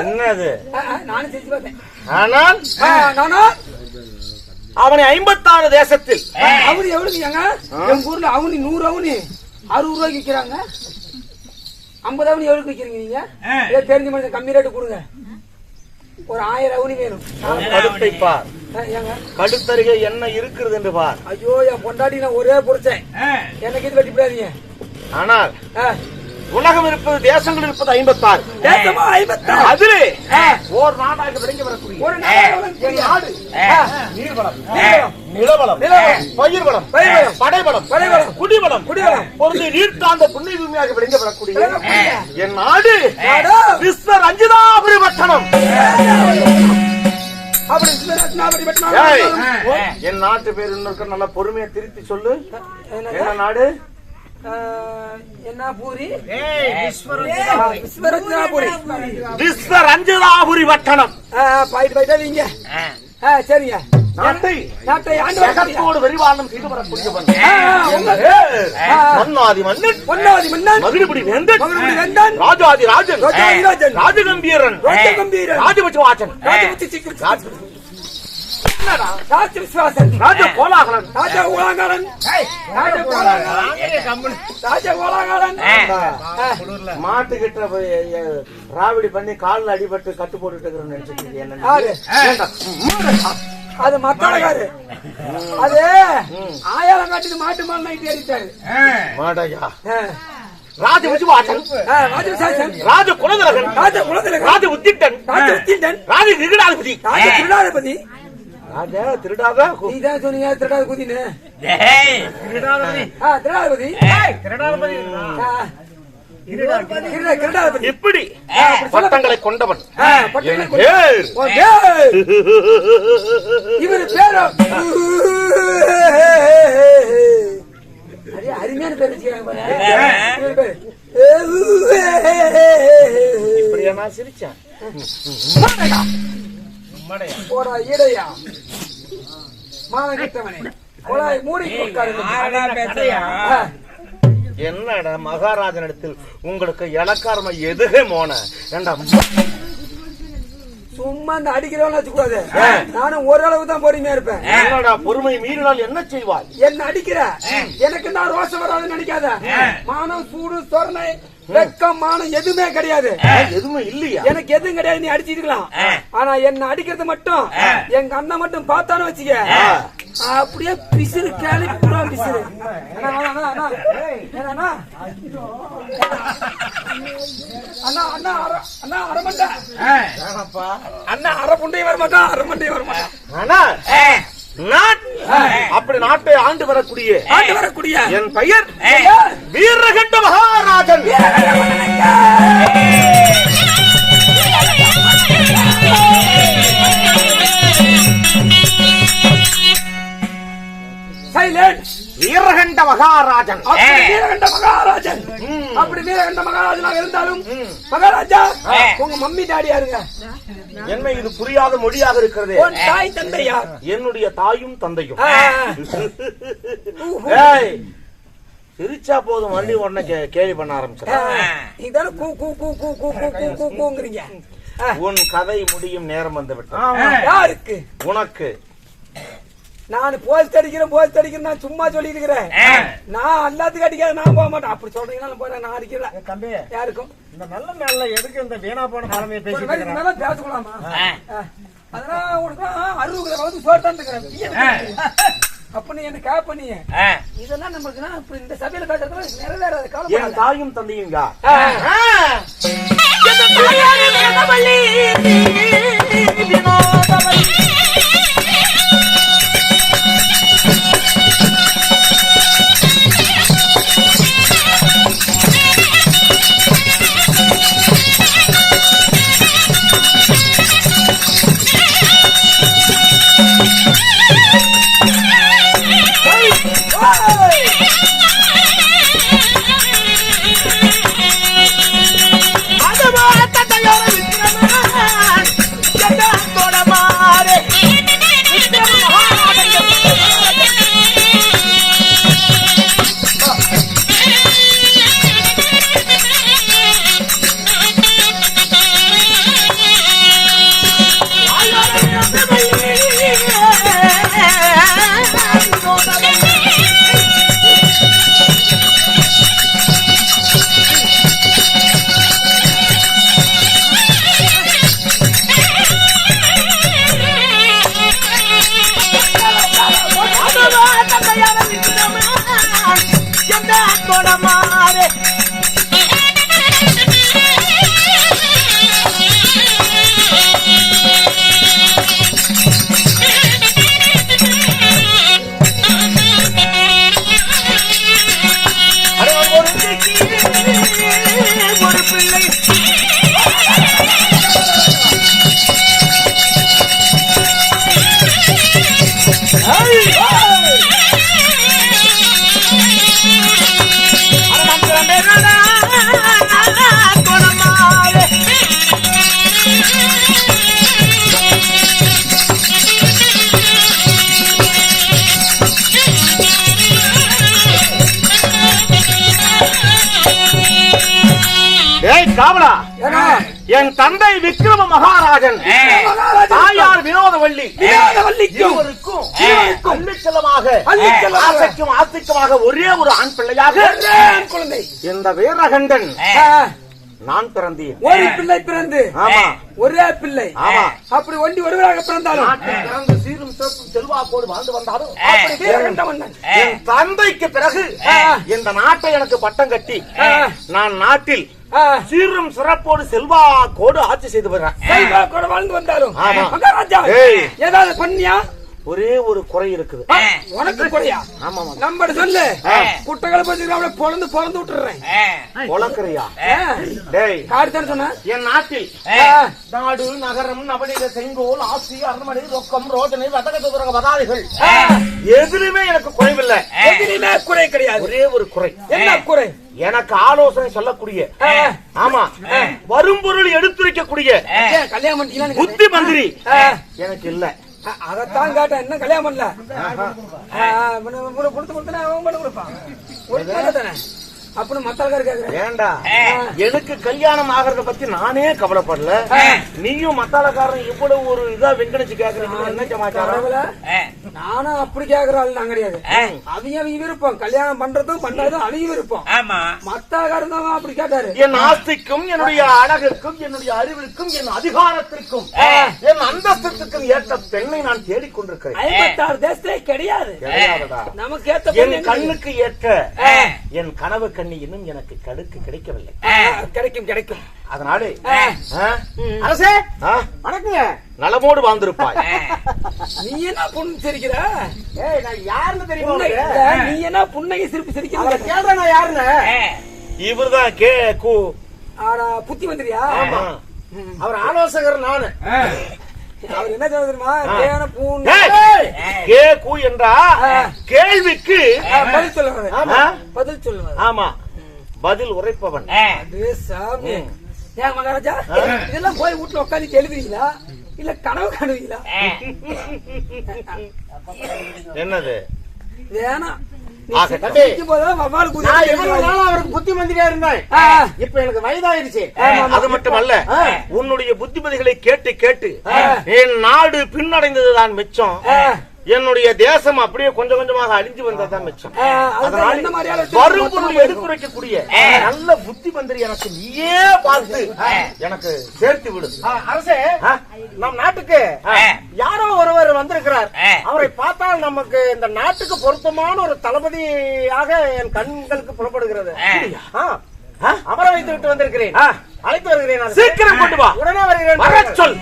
என்னது? நானும் செஞ்சு பார்த்தேன். ஆனால்? ஆ, நானா? அவனை ஐம்பத்தாறு தேசத்தில். அவனி எவ்வளவு ஏங்க எங்க ஊர்ல அவனி நூறு அவனி அறுபது ரூபாய்க்கு விக்கிறாங்க. ஐம்பது அவனி எவ்வளவு விக்கிறீங்க நீங்க? ஏ, தெரிஞ்ச மனுஷன் கம்மி ரேட்டு கொடுங்க. ஒரு ஆயிரம் அவனி வேணும். கழுத்தை பார். கழுத்தருகே என்ன இருக்கிறது என்று பார். ஐயோ என் பொண்டாட்டி நான் ஒரே பொறுத்தேன் எனக்கு இது வெட்டி விடாதீங்க ஆனால் ஆ. உலகம் இருப்பது தேசங்கள் இருப்பது ஐம்பத்தாறு. அதிலே. ஓர் நாடாக விளங்கி வரக்கூடிய ஒரு நாடு. நீர்வளம். நிலவளம். பயிர்வளம். பயிர்வளம். படைவளம். படைவளம். குடிவளம். குடிவளம். பொருள் நீர்த்தாந்த புண்ணிய பூமியாக விளங்கி வரக்கூடிய. என் நாடு. விஸ்வ ரஞ்சிதாபுரி பட்டணம். என் நாட்டு பேர் இன்னொரு நல்ல பொறுமையை திருத்தி சொல்லு? என்ன நாடு? என்ன பூரி விஸ்வரஞ்சனாபுரி விஸ்வரஞ்சனாபுரி பட்டணம் போயிட்டு போயிட்டா நீங்க சரிங்க நாட்டை நாட்டை ஆண்டு வெறிவாளம் செய்து வரக்கூடிய மன்னாதி மன்னன் மன்னாதி மன்னன் மகிழ்படி வேந்தன் மகிழ்படி வேந்தன் ராஜாதி ராஜன் ராஜாதி ராஜன் ராஜகம்பீரன் ராஜகம்பீரன் ராஜபட்ச வாசன் ராஜபட்ச சிக்கன் ராஜ விசுவாசன் ராஜ கோலாகலன். ராஜ கோலாகலன். ராஜ கோலாகலன். ராஜ கோலாகலன். மாட்டுக்கிட்ட பண்ணி காலில் அடிபட்டு கட்டு போட்டுட்டு இருக்கிறோம்னு நினைச்சிட்டு என்ன அது மக்களகாரு அது ஆயிரம் காட்டுக்கு மாட்டு மால் நைட்டு ஏறிட்டாரு. மாட்டையா ராஜ விசுவாசன். ராஜ விசுவாசன். ராஜ குலதரகன். ராஜ குலதரகன். ராஜ உத்திட்டன். ராஜ உத்திட்டன். ராஜ கிருடாதிபதி ராஜ கிருடாதிபதி திருடாத? நீ தான் சொன்னீங்க திருடாத குதின்னு திருடாதபதி. திருடாதபதி. இப்படி பட்டங்களை கொண்டவன். இவர் பேர அருமையான பேர் இப்படியா நான் போடா ஈடையா மானம் கெட்டவனே போடா மூடி என்னடா மகாராஜனிடத்தில் உங்களுக்கு இலக்காரமா எதுகே மோன? ஏண்டா சும்மா இந்த அடிக்கிறவன வச்சுக்கூடாது. நானும் ஓரளவு தான் பொறுமையா இருப்பேன். என்னடா பொறுமை மீறினால் என்ன செய்வாய்? என்ன அடிக்கிற? எனக்கு நான் ரோசம் வராதுன்னு நினைக்காத. மானம் சூடு சொரணை வெக்கம் மானம் எதுவுமே கிடையாது. எதுவுமே இல்லையா? எனக்கு எதுவும் கிடையாது நீ அடிச்சிருக்கலாம் ஆனா என்ன அடிக்கிறது மட்டும் எங்க அண்ணன் மட்டும் பார்த்தானு வச்சுக்க. அப்படியே பிசிறு கேளி பூரா பிசிறு. அண்ணா, அண்ணா, அண்ணா, அண்ணா. ஏன்னா, அண்ணா. அண்ணா அண்ணா அரை அண்ணா அரை மண்டை அண்ணா அரை புண்டையும் வர மாட்டான் அரை மண்டையும் வர மாட்டான் ஆனா நான் அப்படி நாட்டை ஆண்டு வரக்கூடிய ஆண்டு வரக்கூடிய என் பெயர் வீரகண்ட அப்படி எந்த மகாராஜனாக இருந்தாலும் மகாராஜா உங்க மம்மி டாடியா இருங்க. என்ன இது புரியாத மொழியாக இருக்கிறது. தாய் தந்தையா? என்னுடைய தாயும் தந்தையும். சிரிச்சா போதும் வண்டி உடனே கேள்வி பண்ண ஆரம்பிச்சிருக்கீங்க உன் கதை முடியும் நேரம் வந்து விட்டு உனக்கு. நான் போஸ்ட் அடிக்கிறேன் போஸ்ட் அடிக்கிறேன் நான் சும்மா சொல்லிட்டு இருக்கிறேன் நான் எல்லாத்துக்கும் அடிக்காது நான் போக மாட்டேன். அப்படி சொல்றீங்கன்னா போறேன் நான் அடிக்கிறேன் தம்பி. யாருக்கும். இந்த நல்ல நாள்ல எதுக்கு இந்த வீணா போன பழமைய பேசி நல்லா பேசக்கூடாமா அதனால உனக்கு அறுபது கலந்து சோர்த்தான் இருக்கிறேன். அப்படின்னு என்ன கேப் பண்ணிய? இதெல்லாம் நம்மளுக்கு இப்ப இந்த சபையில பேசுறது நிறைவேறாத காலம் என் தாயும் தந்தையும் காவலா என் தந்தை விக்ரம மகாராஜன். தாயார் வினோதவள்ளி இருவருக்கும் அள்ளிச்செல்லமாக அள்ளிச்செல்லமாக. ஆசைக்கும் ஆசைக்குமாக ஒரே ஒரு ஆண் பிள்ளையாக குழந்தை. இந்த வீரகண்டன் நான் பிறந்தேன். ஒரு பிள்ளை பிறந்து. ஆமா. ஒரே பிள்ளை. ஆமா. அப்படி ஒண்டி ஒருவராக பிறந்தாலும். பிறந்து சீரும் சிறப்பும் செல்வாக்கோடு வாழ்ந்து வந்தாலும் என் தந்தைக்கு பிறகு. இந்த நாட்டை எனக்கு பட்டம் கட்டி. நான் நாட்டில் சீரும் சிறப்போடு செல்வாக்கோடு ஆட்சி செய்து வருகிறேன் வாழ்ந்து ஏய். ஏதாவது பண்ணியா? ஒரே ஒரு குறை இருக்குது. உனக்கு குறையா? ஆமா நம்பர் சொல்லு. குட்டைகளை பத்தி பொழந்து பொழந்து விட்டுறேன் ஆ, டேய் காடு தானே சொன்ன? என் நாட்டில் நாடு நகரம் நவநீத செங்கோல் ஆசி அரண்மனை ரொக்கம் ரோஜனை வதகதுரக வதாதிகள் ஆ, எதிலுமே எனக்கு குறைவில்லை. எதிலுமே குறை கிடையாது. ஒரே ஒரு குறை. என்ன குறை? எனக்கு ஆலோசனை சொல்லக்கூடிய ஆமா வரும்பொருள் எடுத்துரைக்கக்கூடிய கல்யாணம் புத்தி மந்திரி. எனக்கு இல்ல. அதைத்தான் கேட்டேன். என்ன கல்யாணம் பண்ணல. கொடுத்து கொடுத்தனா அவன் பண்ண கொடுப்பான். ஒரு பையன் தானே? அப்படின்னு கேக்குறேன் ஏண்டா? எனக்கு கல்யாணம் ஆகிறத பத்தி நானே கவலைப்படல. நீயும் மத்தாளக்காரன் இவ்வளவு ஒரு இதா வெங்கடிச்சு கேக்குறீங்க. என்ன சமாச்சாரம்? கடவுள, நானும் அப்படி கேக்குற ஆள் நான் கிடையாது. அவங்க அவங்க விருப்பம். கல்யாணம் பண்றதும் பண்றதும் அவங்க விருப்பம். ஆமா. மத்த ஆள்காரன் தான் அப்படி கேட்டாரு. என் ஆஸ்திக்கும் என்னுடைய அழகுக்கும் என்னுடைய அறிவிற்கும் என் அதிகாரத்திற்கும் என் அந்தஸ்துக்கும் ஏற்ற பெண்ணை நான் தேடிக்கொண்டிருக்கிறேன். ஐம்பத்தாறு தேசத்திலே கிடையாது. நமக்கு ஏத்த என் கண்ணுக்கு ஏற்ற. என் கனவு கண்ணி இன்னும் எனக்கு கடுக்கு கிடைக்கவில்லை. கிடைக்கும் கிடைக்கும். அதனால? அரசே? வணக்கங்க. நலமோடு வாழ்ந்திருப்பாய். நீ என்ன புண்ணு சிரிக்கிற? ஏய் நான் யாருன்னு தெரியுமா நீ என்ன புன்னகை சிரிப்பு அவரை சிரிக்கிற கேள்ற நான் யாருன்னு? இவர்தான் கே. கு. ஆனா புத்தி வந்துறியா ஆமா. அவர் ஆலோசகர் நானு. அவர் என்ன சொல்ல தெரியுமா? தேன பூன் ஏய், கே கு என்றா கேள்விக்கு பதில்? பதில் ஆமா. பதில் உரைப்பவன். அது சாமி. ஏன் மகாராஜா இதெல்லாம் போய் வீட்டுல உட்காந்து எழுதுவீங்களா? இல்ல கனவு காணுவீங்களா? என்னது? வேணாம். நீ ஆக, சிரிக்கும் தம்பி. போதெல்லாம் வவ்வால் குதிரை நான் எவ்வளவு எழுதுவாரு. நாளா அவருக்கு புத்தி மந்திரியா இருந்தேன் இப்ப எனக்கு வயதாயிருச்சு. அது மட்டுமல்ல உன்னுடைய புத்திமதிகளை கேட்டு கேட்டு என் நாடு பின்னடைந்ததுதான் மிச்சம். என்னுடைய தேசம் அப்படியே கொஞ்சம் கொஞ்சமாக அழிஞ்சு வந்ததுதான் மிச்சம். வரும் பொருள் எடுத்துரைக்கக்கூடிய நல்ல புத்தி மந்திரி எனக்கு நீயே பார்த்து எனக்கு சேர்த்து விடு. அரசே? நம் நாட்டுக்கு. யாரோ ஒருவர் வந்திருக்கிறார். அவரை பார்த்தால் நமக்கு இந்த நாட்டுக்கு பொருத்தமான ஒரு தளபதியாக என் கண்களுக்கு. ஆ? அமர வைத்து விட்டு வந்திருக்கிறேன். அழைத்து வருகிறேன். சீக்கிரம் கொண்டு வா. உடனே வருகிறேன். சொல்.